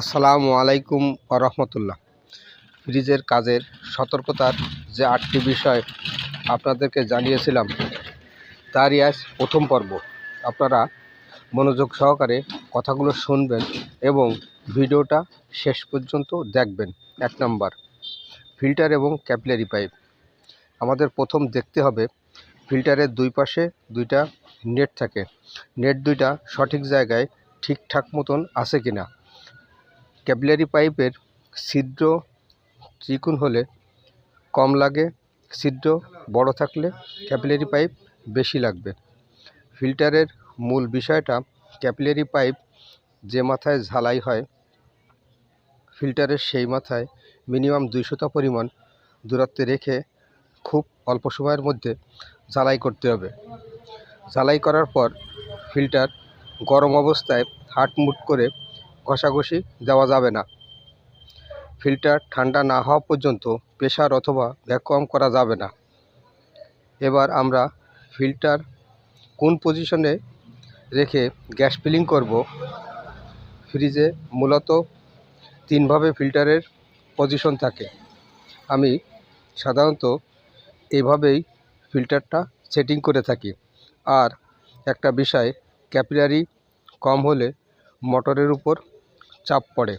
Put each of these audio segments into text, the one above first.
আসসালামু আলাইকুম রহমতুল্লাহ। ফ্রিজের কাজের সতর্কতার যে আটটি বিষয় আপনাদেরকে জানিয়েছিলাম, তারই আজ প্রথম পর্ব। আপনারা মনোযোগ সহকারে কথাগুলো শুনবেন এবং ভিডিওটা শেষ পর্যন্ত দেখবেন। এক নম্বর, ফিল্টার এবং ক্যাপিলারি পাইপ। আমাদের প্রথম দেখতে হবে, ফিল্টারের দুই পাশে দুইটা নেট থাকে। নেট দুইটা সঠিক জায়গায় ঠিকঠাক মতন আছে কিনা? ক্যাপিলারি পাইপের ছিদ্র চিকুন হলে কম লাগে, ছিদ্র বড় থাকলে ক্যাপিলারি পাইপ বেশি লাগবে। ফিল্টারের মূল বিষয়টা ক্যাপিলারি পাইপ যে মাথায় ঝালাই হয়, ফিল্টারের সেই মাথায় মিনিমাম দুইশোটা পরিমাণ দূরত্বে রেখে খুব অল্প সময়ের মধ্যে ঝালাই করতে হবে। ঝালাই করার পর ফিল্টার গরম অবস্থায় হাট মুট করে ঘষাঘষি দেওয়া যাবে না। ফিল্টার ঠান্ডা না হওয়া পর্যন্ত প্রেশার অথবা ভ্যাকুয়াম করা যাবে না। এবার আমরা ফিল্টার কোন পজিশনে রেখে গ্যাস ফিলিং করব? ফ্রিজে মূলত তিনভাবে ফিল্টারের পজিশন থাকে। আমি সাধারণত এইভাবেই ফিল্টারটা সেটিং করে থাকি। আর একটা বিষয়, ক্যাপিলারি কম হলে মোটরের উপর চাপ পড়ে।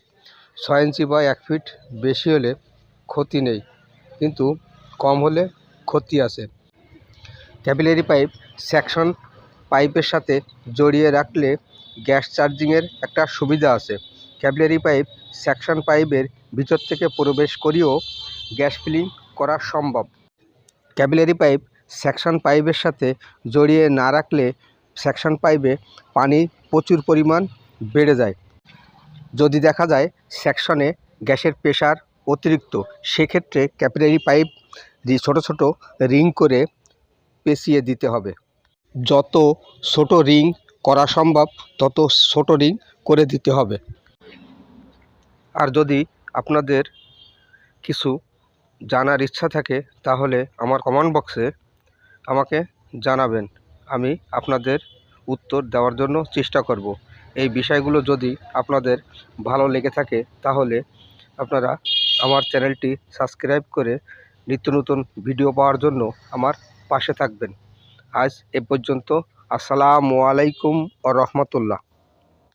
ছয় ইঞ্চি বা এক ফিট বেশি হলে ক্ষতি নেই, কিন্তু কম হলে ক্ষতি আছে। ক্যাপিলারি পাইপ সেকশন পাইপের সাথে জড়িয়ে রাখলে গ্যাস চার্জিংয়ের একটা সুবিধা আছে। ক্যাপিলারি পাইপ সেকশন পাইপের ভিতর থেকে প্রবেশ করিয়েও গ্যাস ফিলিং করা সম্ভব। ক্যাপিলারি পাইপ সেকশন পাইপের সাথে জড়িয়ে না রাখলে সেকশন পাইপে পানি প্রচুর পরিমাণ বেড়ে যায়। যদি দেখা যায় সেকশনে গ্যাসের প্রেশার অতিরিক্ত, সেক্ষেত্রে ক্যাপিলারি পাইপ দিয়ে ছোটো ছোটো রিং করে পেঁচিয়ে দিতে হবে। যত ছোট রিং করা সম্ভব, তত ছোট রিং করে দিতে হবে। আর যদি আপনাদের কিছু জানার ইচ্ছা থাকে, তাহলে আমার কমেন্ট বক্সে আমাকে জানাবেন। আমি আপনাদের উত্তর দেওয়ার জন্য চেষ্টা করব। এই বিষয়গুলো যদি আপনাদের ভালো লেগে থাকে, তাহলে আপনারা আমার চ্যানেলটি সাবস্ক্রাইব করে নিত্য নতুন ভিডিও পাওয়ার জন্য আমার পাশে থাকবেন। আজ এ পর্যন্ত, আসসালামু আলাইকুম ও রহমতুল্লাহ।